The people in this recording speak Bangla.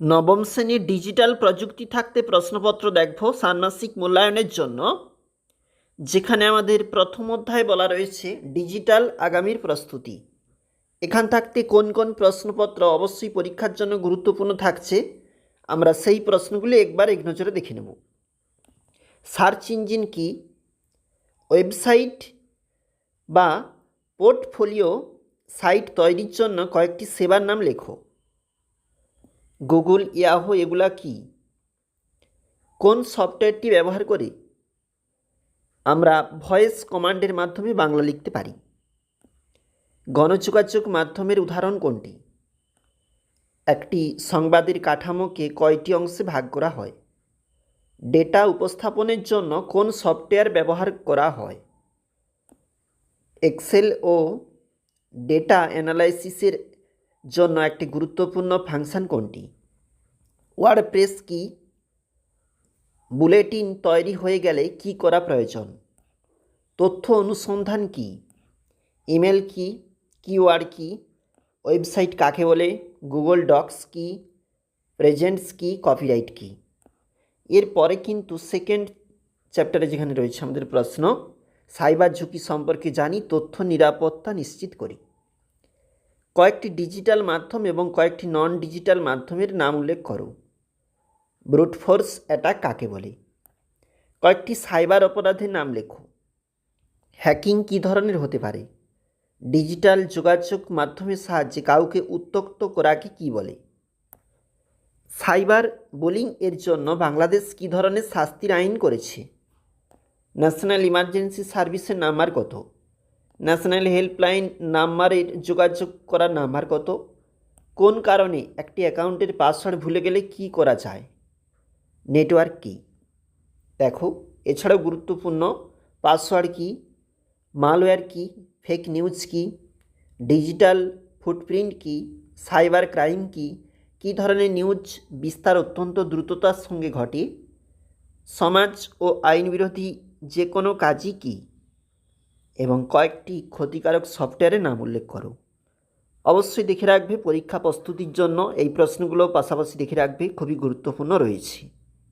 নবম শ্রেণির ডিজিটাল প্রযুক্তি থাকতে প্রশ্নপত্র দেখব ষান্মাসিক মূল্যায়নের জন্য। যেখানে আমাদের প্রথম অধ্যায় বলা রয়েছে ডিজিটাল আগামীর প্রস্তুতি। এখান থাকতে কোন কোন প্রশ্নপত্র অবশ্যই পরীক্ষার জন্য গুরুত্বপূর্ণ থাকছে, আমরা সেই প্রশ্নগুলি একবার এক নজরে দেখে নেব। সার্চ ইঞ্জিন কি? ওয়েবসাইট বা পোর্টফোলিও সাইট তৈরির জন্য কয়েকটি সেবার নাম লেখো। গুগল, ইয়াহো এগুলা কি? কোন সফটওয়্যারটি ব্যবহার করে আমরা ভয়েস কমান্ডের মাধ্যমে বাংলা লিখতে পারি? গণযোগাযোগ মাধ্যমের উদাহরণ কোনটি? একটি সংবাদের কাঠামোকে কয়টি অংশে ভাগ করা হয়? ডেটা উপস্থাপনের জন্য কোন সফটওয়্যার ব্যবহার করা হয়? এক্সেল ও ডেটা অ্যানালাইসিসের জন্য একটি গুরুত্বপূর্ণ ফাংশন কোনটি? ওয়ার্ডপ্রেস কি? বুলেটিন তৈরি হয়ে গেলে কি করা প্রয়োজন? তথ্য অনুসন্ধান কি? ইমেল কি? কিওয়ার্ড কি? ওয়েবসাইট কাকে বলে? গুগল ডক্স কি? প্রেজেন্টস কি? কপিরাইট কি? এরপরে কিন্তু সেকেন্ড চ্যাপ্টারে যেখানে রয়েছে আমাদের প্রশ্ন, সাইবার ঝুঁকি সম্পর্কে জানি, তথ্য নিরাপত্তা নিশ্চিত করি। কয়েকটি ডিজিটাল মাধ্যম এবং কয়েকটি নন ডিজিটাল মাধ্যমের নাম উল্লেখ করো। ব্রুট ফোর্স অ্যাটাক কাকে বলে? কয়েকটি সাইবার অপরাধের নাম লেখো। হ্যাকিং কী ধরনের হতে পারে? ডিজিটাল যোগাযোগ মাধ্যমের সাহায্যে কাউকে উত্তক্ত করাকে কী বলে? সাইবার বোলিং এর জন্য বাংলাদেশ কী ধরনের শাস্তির আইন করেছে? ন্যাশনাল ইমার্জেন্সি সার্ভিসের নাম্বার কত? ন্যাশনাল হেল্পলাইন নাম্বারের যোগাযোগ করার নাম্বার কত? কোন কারণে একটি অ্যাকাউন্টের পাসওয়ার্ড ভুলে গেলে কি করা যায়? নেটওয়ার্ক কী? দেখো, এছাড়াও গুরুত্বপূর্ণ, পাসওয়ার্ড কী? মালওয়্যার কী? ফেক নিউজ কী? ডিজিটাল ফুটপ্রিন্ট কী? সাইবার ক্রাইম কী? কী ধরনের নিউজ বিস্তার অত্যন্ত দ্রুততার সঙ্গে ঘটে? সমাজ ও আইন বিরোধী যে কোনো কাজই কী? এবং কয়েকটি ক্ষতিকারক সফটওয়্যারের নাম উল্লেখ করো। অবশ্যই দেখে রাখবে, পরীক্ষা প্রস্তুতির জন্য এই প্রশ্নগুলো পাশাপাশি দেখে রাখবে, খুবই গুরুত্বপূর্ণ রয়েছে।